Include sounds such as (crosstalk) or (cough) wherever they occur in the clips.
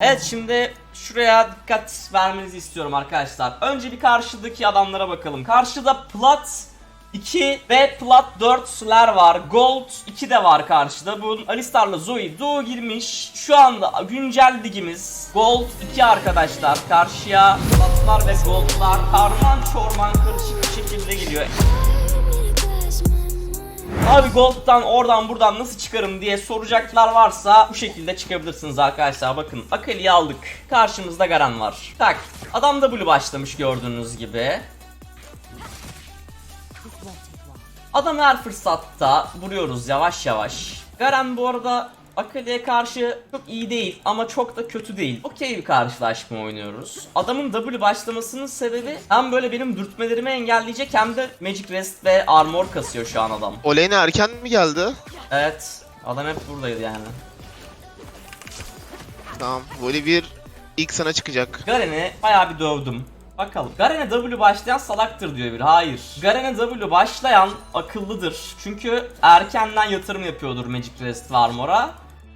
Evet şimdi şuraya dikkat vermenizi istiyorum arkadaşlar. Önce bir karşıdaki adamlara bakalım. Karşıda Plat 2 ve Plat 4'ler var. Gold 2 de var karşıda. Bu Alistar'la Zoe Duo girmiş. Şu anda güncel ligimiz Gold 2 arkadaşlar. Karşıya Platlar ve Gold'lar karman çorman karışık bir şekilde geliyor. Abi Gold'dan oradan buradan nasıl çıkarım diye soracaklar varsa bu şekilde çıkabilirsiniz arkadaşlar. Bakın Akali'yi aldık. Karşımızda Garen var. Tak. Adam W başlamış gördüğünüz gibi. Adamı her fırsatta vuruyoruz yavaş yavaş. Garen bu arada Akali'ye karşı çok iyi değil ama çok da kötü değil. Okey bir karşılaşma oynuyoruz. Adamın W başlamasının sebebi hem böyle benim dürtmelerimi engelleyecek hem de Magic Rest ve Armor kasıyor şu an adam. Oleyne erken mi geldi? Evet. Adam hep buradaydı yani. Tamam. Voli bir ilk sana çıkacak. Garen'i bayağı bir dövdüm. Bakalım. Garen'e W başlayan salaktır diyor bir. Hayır. Garen'e W başlayan akıllıdır. Çünkü erkenden yatırım yapıyordur Magic Rest ve Armor'a.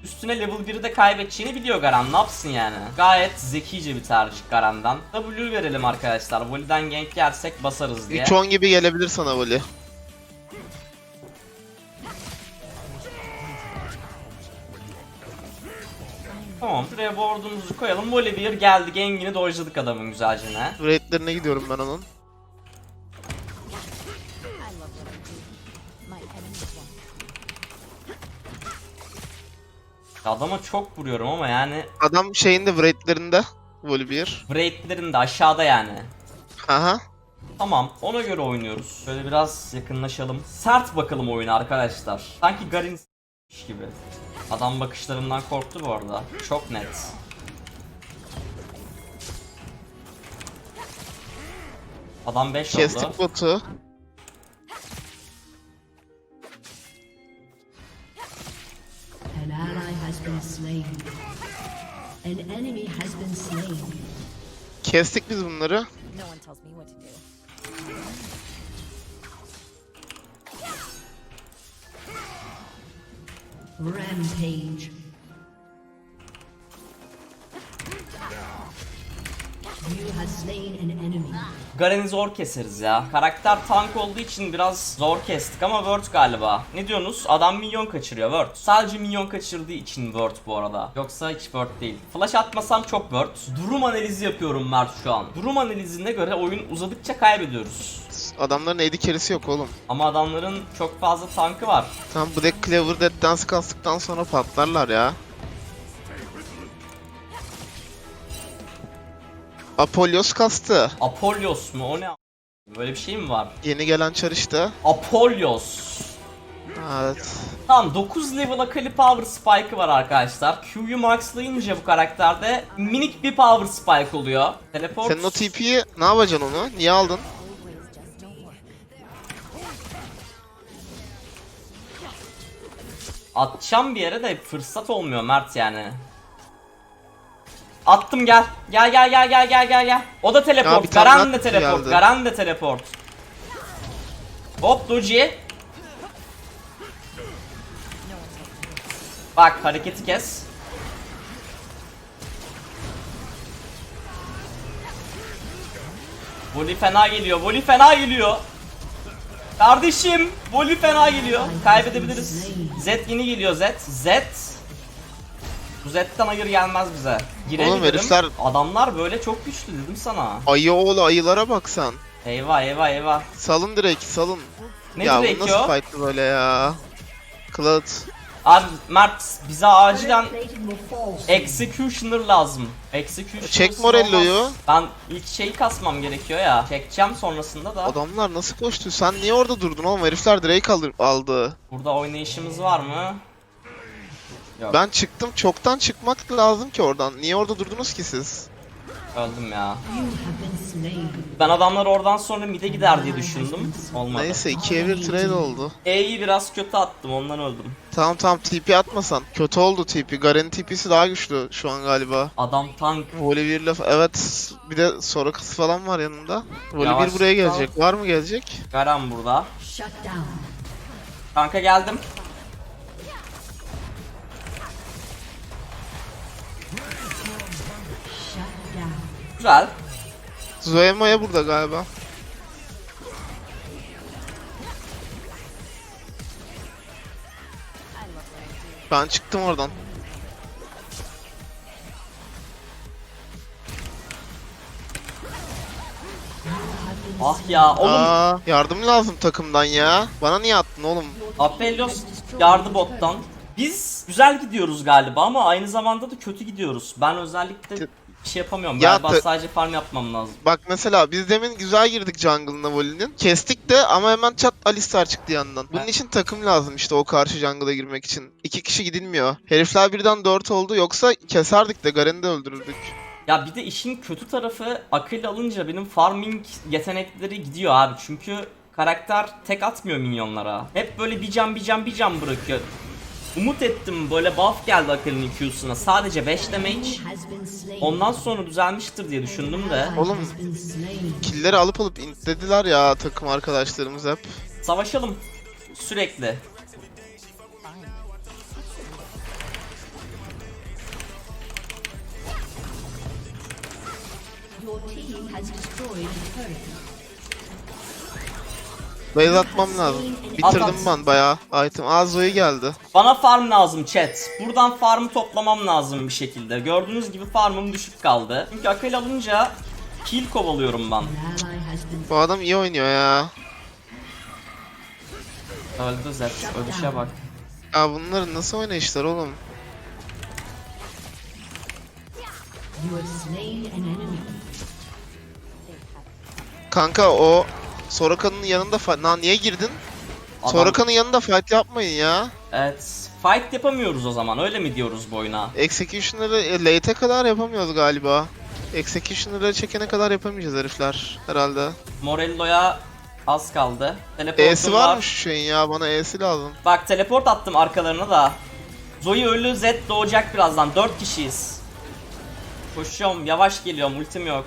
Üstüne level 1'i de kaybedeceğini biliyor Garen. Ne yapsın yani? Gayet zekice bir tercih Garen'den. W verelim arkadaşlar. Voli'den gank yersek basarız diye. 3-10 gibi gelebilir sana Voli. Tamam. Şuraya ward'umuzu koyalım. Voli 1 geldi. Gangini dojladık adamın güzelce ne. Raidlerine gidiyorum ben onun. Adama çok vuruyorum ama yani Adam şeyinde raidlerinde. Voli 1. Braid'lerin de aşağıda yani. Aha. Tamam ona göre oynuyoruz. Şöyle biraz yakınlaşalım. Sert bakalım oyuna arkadaşlar. Sanki Garin s- gibi. Adam bakışlarımdan korktu bu arada. Çok net. Adam 5 oldu. Kestik botu. Slain. An enemy has been slain. Kestik biz bunları. No one tells me what to do. Rampage. Garen'i zor keseriz ya. Karakter tank olduğu için biraz zor kestik ama Word galiba. Ne diyorsunuz? Adam minyon kaçırıyor Word. Sadece minyon kaçırdığı için Word bu arada. Yoksa hiç Word değil. Flash atmasam çok Word. Durum analizi yapıyorum Mert şu an. Durum analizine göre oyun uzadıkça kaybediyoruz. Adamların AD carry'si yok oğlum. Ama adamların çok fazla tankı var. Tam Black Clover Dead Dance kastıktan sonra patlarlar ya. Apolyos kastı. Apolyos mu? O ne? a- Böyle bir şey mi var? Yeni gelen çar işte. Apolyos. Evet. Tamam 9 level Akali Power Spike'ı var arkadaşlar. Q'yu maxlayınca bu karakterde minik bir Power Spike oluyor. Teleport. Senin o TP'yi ne yapacaksın onu? Niye aldın? Atacağım bir yere de fırsat olmuyor Mert yani. Attım gel. Gel gel gel gel gel gel gel. O da Ya bir teleport. tane Garen de attı teleport. geldi. Garen de teleport. Hop Doji. Bak hareketi kes. Voli fena geliyor. Voli fena geliyor. Kardeşim, Voli fena geliyor. Kaybedebiliriz. Z yeni geliyor Z. Z. Bu Z'den hayır gelmez bize. Girelim Oğlum herifler- Adamlar böyle çok güçlü dedim sana. Ayı oğlu ayılara bak sen. Eyvah eyvah eyvah. Salın direkt salın. Ne ya direkt bu nasıl o? fight'tı böyle ya? Cloud. Abi Mert bize acilen. Executioner lazım. Executioner Çek Morello'yu. Ben ilk şeyi kasmam gerekiyor ya. Çekeceğim sonrasında da. Adamlar nasıl koştu? Sen niye orada durdun oğlum? Herifler alır- aldı. Burada oynayışımız var mı? Yok. Ben çıktım. Çoktan çıkmak lazım ki oradan. Niye orada durdunuz ki siz? Öldüm ya. Ben adamlar oradan sonra mid'e gider diye düşündüm. Olmadı. Neyse ikiye bir trade oldu. E'yi biraz kötü attım ondan öldüm. Tamam tamam TP atmasan. Kötü oldu TP. Garen'in TP'si daha güçlü şu an galiba. Adam tank. Voli bir laf. Evet. Bir de Sorokası falan var yanında. Voli Yavaş bir buraya gelecek. Var mı gelecek? Garen burada. Kanka geldim. Güzel. Zoema'ya burada galiba. Ben çıktım oradan. Ah ya oğlum Aa, yardım lazım takımdan ya. Bana niye attın oğlum? Apelios yardı bottan. Biz güzel gidiyoruz galiba ama aynı zamanda da kötü gidiyoruz. Ben özellikle bir şey yapamıyorum. Ya Galiba te- sadece farm yapmam lazım. Bak mesela biz demin güzel girdik jungle'ına Voli'nin. Kestik de ama hemen çat Alistar çıktı yanından. Bunun Evet. için takım lazım işte o karşı jungle'a girmek için. İki kişi gidilmiyor. Herifler birden 4 oldu yoksa keserdik de Garen'i de öldürürdük. Ya bir de işin kötü tarafı akıl alınca benim farming yetenekleri gidiyor abi. Çünkü karakter tek atmıyor minyonlara. Hep böyle bir can bir can bir can bırakıyor. Umut ettim böyle buff geldi Akali'nin Q'suna. Sadece 5 damage. Ondan sonra düzelmiştir diye düşündüm de. Oğlum. Killleri alıp alıp intlediler ya takım arkadaşlarımız hep. Savaşalım. Sürekli. Your team has destroyed a turret. Base atmam lazım. Bitirdim ben bayağı item. Zoe geldi. Bana farm lazım chat. Buradan farmı toplamam lazım bir şekilde. Gördüğünüz gibi farmım düşük kaldı. Çünkü akıl alınca kill kovalıyorum ben. Bu adam iyi oynuyor ya. Öldü Zed. Ölüşe bak. Ya bunların nasıl oynayışlar oğlum? Kanka o Soraka'nın yanında. Lan niye girdin? Adam- Soraka'nın yanında fight yapmayın ya. Evet. Fight yapamıyoruz o zaman. Öyle mi diyoruz bu oyuna? Executioner'ı e, late'e kadar yapamıyoruz galiba. Executioner'ı çekene kadar yapamayacağız herifler herhalde. Morello'ya az kaldı. Teleportum E'si var. varmış şeyin ya bana E'si lazım. Bak teleport attım arkalarına da. Zoe ölü Zed doğacak birazdan. 4 kişiyiz. Koşuyorum. Yavaş geliyorum. Ultim yok.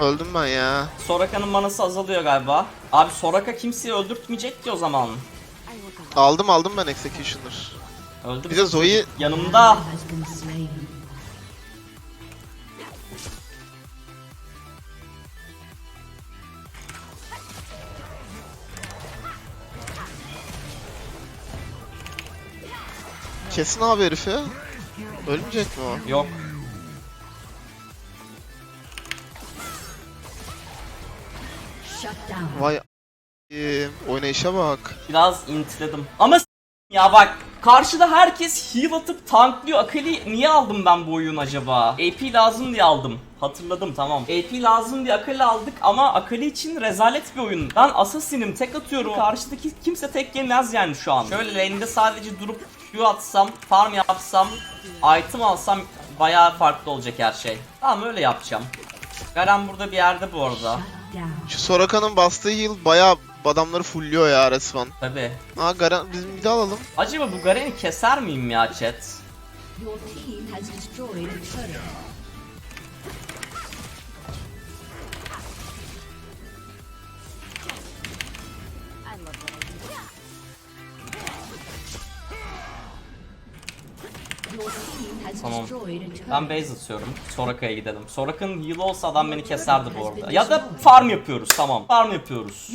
Öldüm ben ya. Soraka'nın manası azalıyor galiba. Abi Soraka kimseyi öldürtmeyecek ki o zaman. Aldım aldım ben Executioner. Öldü Bir de Zoe Yanımda. Kesin abi herifi. Ölmeyecek mi o? Yok. Vay oynayışa bak. Biraz intledim. Ama ya bak karşıda herkes heal atıp tanklıyor. Akali niye aldım ben bu oyun acaba? AP lazım diye aldım. Hatırladım tamam. AP lazım diye Akali aldık ama Akali için rezalet bir oyun. Ben Assassin'im tek atıyorum. Karşıdaki kimse tek yemez yani şu an. Şöyle lane'de sadece durup Q atsam, farm yapsam, item alsam bayağı farklı olacak her şey. Tamam öyle yapacağım. Garen burada bir yerde bu arada. Şu Soraka'nın bastığı heal bayağı adamları fullüyor ya resmen. Tabi. Aa Garen bizim bir de alalım. Acaba bu Garen'i keser miyim ya chat? Tamam. Ben base atıyorum. Soraka'ya gidelim. Soraka'nın heal olsa adam beni keserdi bu arada. Ya da farm yapıyoruz tamam. Farm yapıyoruz.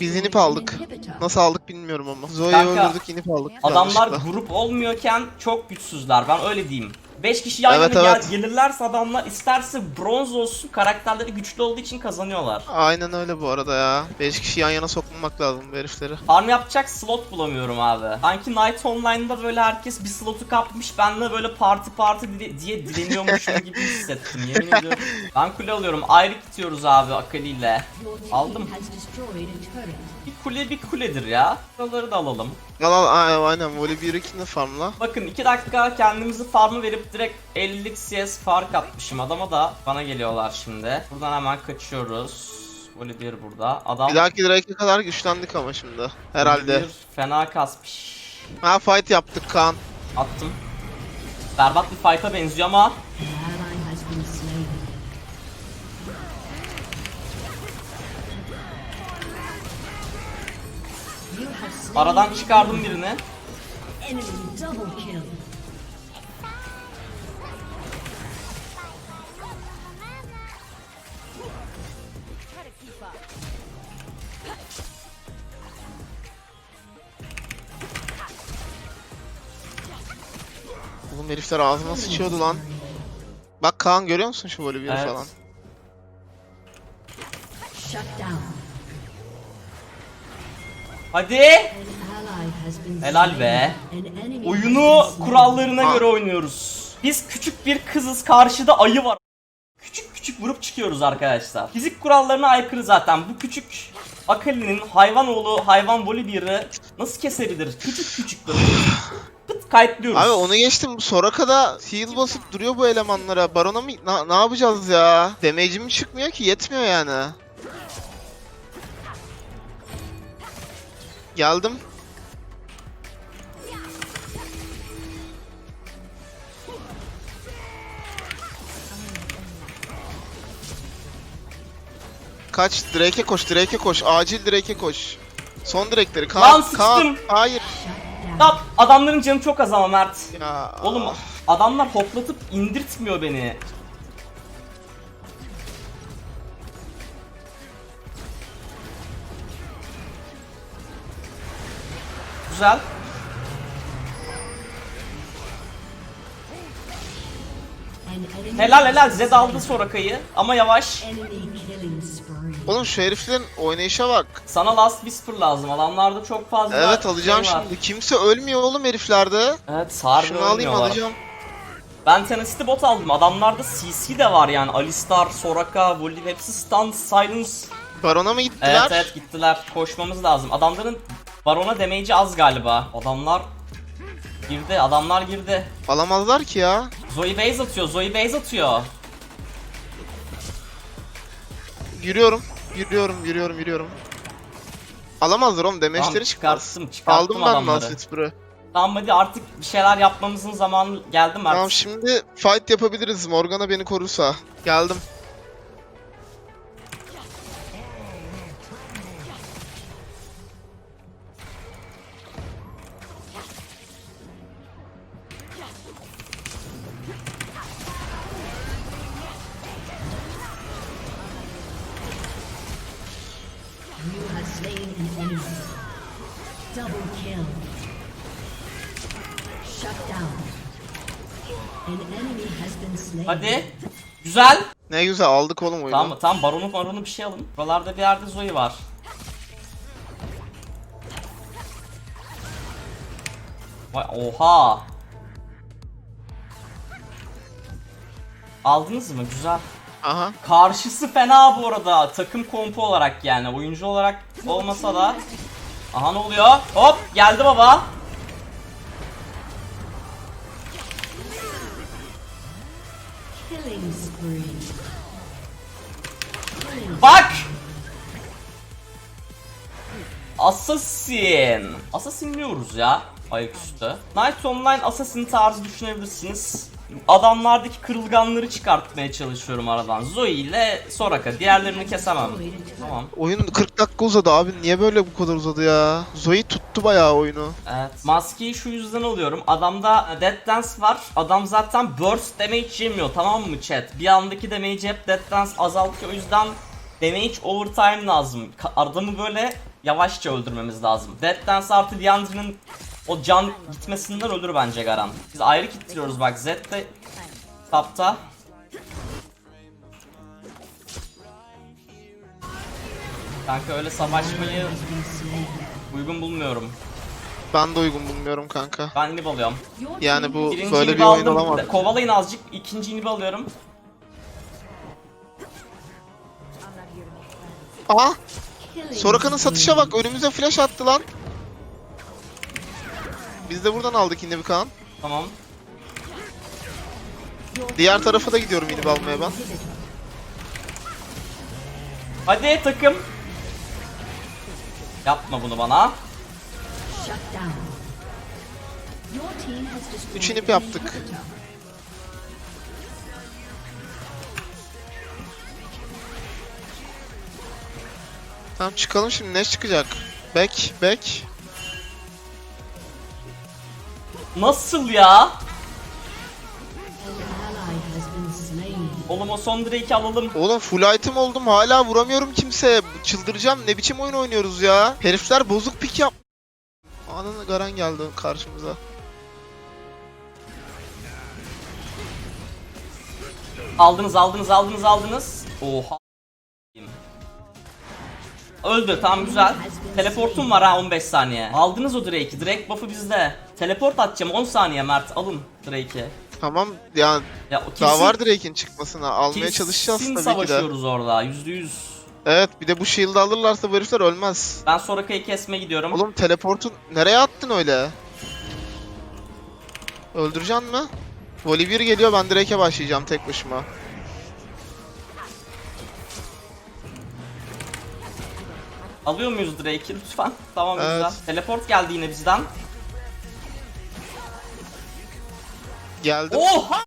Biz inip aldık. Nasıl aldık bilmiyorum ama. Zoe'yi Kanka, öldürdük inip aldık. Adamlar yanlışlıkla. grup olmuyorken çok güçsüzler. Ben öyle diyeyim. 5 kişi yan Evet, yana gel- evet. gelirlerse adamlar isterse bronz olsun karakterleri güçlü olduğu için kazanıyorlar. Aynen öyle bu arada ya. 5 kişi yan yana sokmamak lazım bu herifleri. Farm yapacak slot bulamıyorum abi. Sanki Night Online'da böyle herkes bir slotu kapmış. Ben de böyle parti parti di- diye dileniyormuşum gibi hissettim yemin (laughs) ediyorum. Ben kule alıyorum. Ayrı gidiyoruz abi Akali ile. Aldım. Bir kule bir kuledir ya. Buraları da alalım. Al al aynen Voli 1 2'ni farmla. Bakın 2 dakika kendimizi farmı verip direkt 50'lik CS fark atmışım adama da bana geliyorlar şimdi. Buradan hemen kaçıyoruz. Voli bir burada. Adam Bir dahaki Drake'e kadar güçlendik ama şimdi. Herhalde. Fena kasmış. Ha fight yaptık Kaan. Attım. Berbat bir fight'a benziyor ama Aradan çıkardım birini. Oğlum herifler ağzıma sıçıyordu lan. Bak Kaan görüyor musun şu voleybolü evet. falan? Hadi. Helal be. Oyunu kurallarına göre oynuyoruz. Biz küçük bir kızız karşıda ayı var. Küçük küçük vurup çıkıyoruz arkadaşlar. Fizik kurallarına aykırı zaten. Bu küçük Akali'nin hayvan oğlu hayvan Volibear'ı nasıl kesebilir? Küçük küçük böyle. Pıt kayıtlıyoruz. Abi onu geçtim. Soraka'da heal basıp duruyor bu elemanlara. Baron'a mı na- ne yapacağız ya? Damage'im çıkmıyor ki yetmiyor yani. Geldim. Kaç Drake'e koş, Drake'e koş. Acil Drake'e koş. Son direkleri. Kaan, Lan Kaan. sıçtım. Hayır. Stop. Adamların canı çok az ama Mert. Ya. Oğlum adamlar hoplatıp indirtmiyor beni. Güzel. Helal helal Zed aldı. Soraka'yı ama yavaş. Oğlum şu heriflerin oynayışa bak. Sana Last Whisper lazım. Adamlarda çok fazla Evet alacağım şey var. şimdi. Kimse ölmüyor oğlum heriflerde. Evet harbi Şunu alayım ölmüyorlar. alacağım. Ben Tenacity bot aldım. Adamlarda CC de var yani. Alistar, Soraka, Volibear hepsi stun, silence. Barona mı gittiler? Evet evet gittiler. Koşmamız lazım. Adamların Baron'a damage'i az galiba. Adamlar girdi. Adamlar girdi. Alamazlar ki ya. Zoe base atıyor. Zoe base atıyor. Yürüyorum. Yürüyorum, yürüyorum, yürüyorum. Alamazlar oğlum demeçleri Tamam, çıkmaz. çıkarttım. Çıkarttım Aldım ben. Last Whisper'ı. Tamam hadi artık bir şeyler yapmamızın zamanı geldi mi Tamam artık? şimdi fight yapabiliriz Morgana beni korursa. Geldim. Hadi. Güzel. Ne güzel aldık oğlum oyunu. Tamam tamam baronu baronu bir şey alın. Buralarda bir yerde Zoe var. Vay oha. Aldınız mı? Güzel. Aha. Karşısı fena bu arada. Takım kompu olarak yani. Oyuncu olarak olmasa da. Aha ne oluyor? Hop geldi baba. Bak! Assassin. Assassinliyoruz ya ayaküstü. Night Online Assassin tarzı düşünebilirsiniz. Adamlardaki kırılganları çıkartmaya çalışıyorum aradan. Zoe ile Soraka. Diğerlerini kesemem. Tamam. Oyun 40 dakika uzadı abi. Niye böyle bu kadar uzadı ya? Zoe tuttu bayağı oyunu. Evet. Maskeyi şu yüzden alıyorum. Adamda Dead Dance var. Adam zaten burst damage yemiyor tamam mı chat? Bir andaki damage'i hep Dead Dance azaltıyor. O yüzden damage overtime lazım. Adamı böyle yavaşça öldürmemiz lazım. Dead Dance artı Diandre'nin o can gitmesinden ölür bence Garan. Biz ayrı kitlıyoruz bak. Zed de tapta. Kanka öyle savaşmayı uygun bulmuyorum. Ben de uygun bulmuyorum kanka. Ben inhib alıyorum. Yani bu Birinci böyle bir oyun aldım. olamaz. Kovalayın azıcık. İkinci inhibi alıyorum. Killing Soraka'nın satışa bak önümüze flash attı lan. Biz de buradan aldık yine bir kan. Tamam. Diğer tarafa da gidiyorum inip almaya ben. Hadi takım. Yapma bunu bana. Üç inip yaptık. Tamam çıkalım şimdi ne çıkacak? Back, back. Nasıl ya? Oğlum o son Drake'i alalım. Oğlum full item oldum hala vuramıyorum kimseye. Çıldıracağım ne biçim oyun oynuyoruz ya. Herifler bozuk pik yap. Anın Garan geldi karşımıza. Aldınız aldınız aldınız aldınız. Oha. Öldü tamam güzel. Teleportum var ha 15 saniye. Aldınız o Drake'i. Drake buff'ı bizde. Teleport atacağım 10 saniye Mert. Alın Drake'i. Tamam yani Ya o daha kesin- var Drake'in çıkmasına. Almaya kesin çalışacağız tabii ki de. savaşıyoruz orada %100. Evet bir de bu shield'ı alırlarsa bu herifler ölmez. Ben Soraka'yı kesmeye gidiyorum. Oğlum teleportu nereye attın öyle? Öldüreceksin mi? Volibear geliyor ben Drake'e başlayacağım tek başıma. Alıyor muyuz Drake'i lütfen? Tamam Evet. güzel. Teleport geldi yine bizden. Geldim. Oha!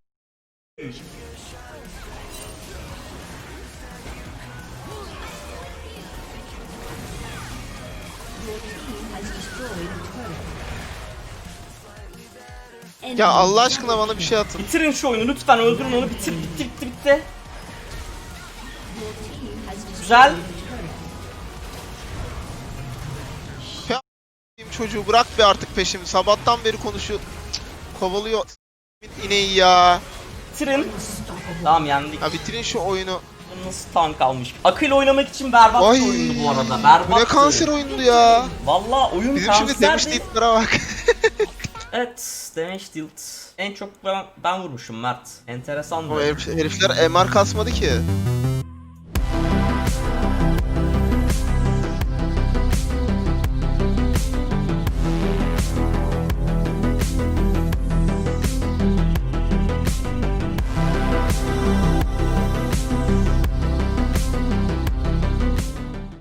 Ya Allah aşkına bana bir şey atın. Bitirin şu oyunu lütfen öldürün onu bitir bitti bitti bitti. Güzel. Çocuğu bırak be artık peşimi. Sabahtan beri konuşuyor. Cık, Kovalıyor. ineği ya. Bitirin. Tamam yendik. Ya bitirin şu oyunu. Nasıl tank almış. Akıl oynamak için berbat Ay. bir oyundu bu arada. Berbat. Bu ne kanser oyundu ya. Valla oyun Bizim şimdi kanser demiş değil. tiplere bak. (laughs) Evet, damage dealt. En çok ben, ben vurmuşum Mert. Enteresan o bir. herif- herifler MR kasmadı ki.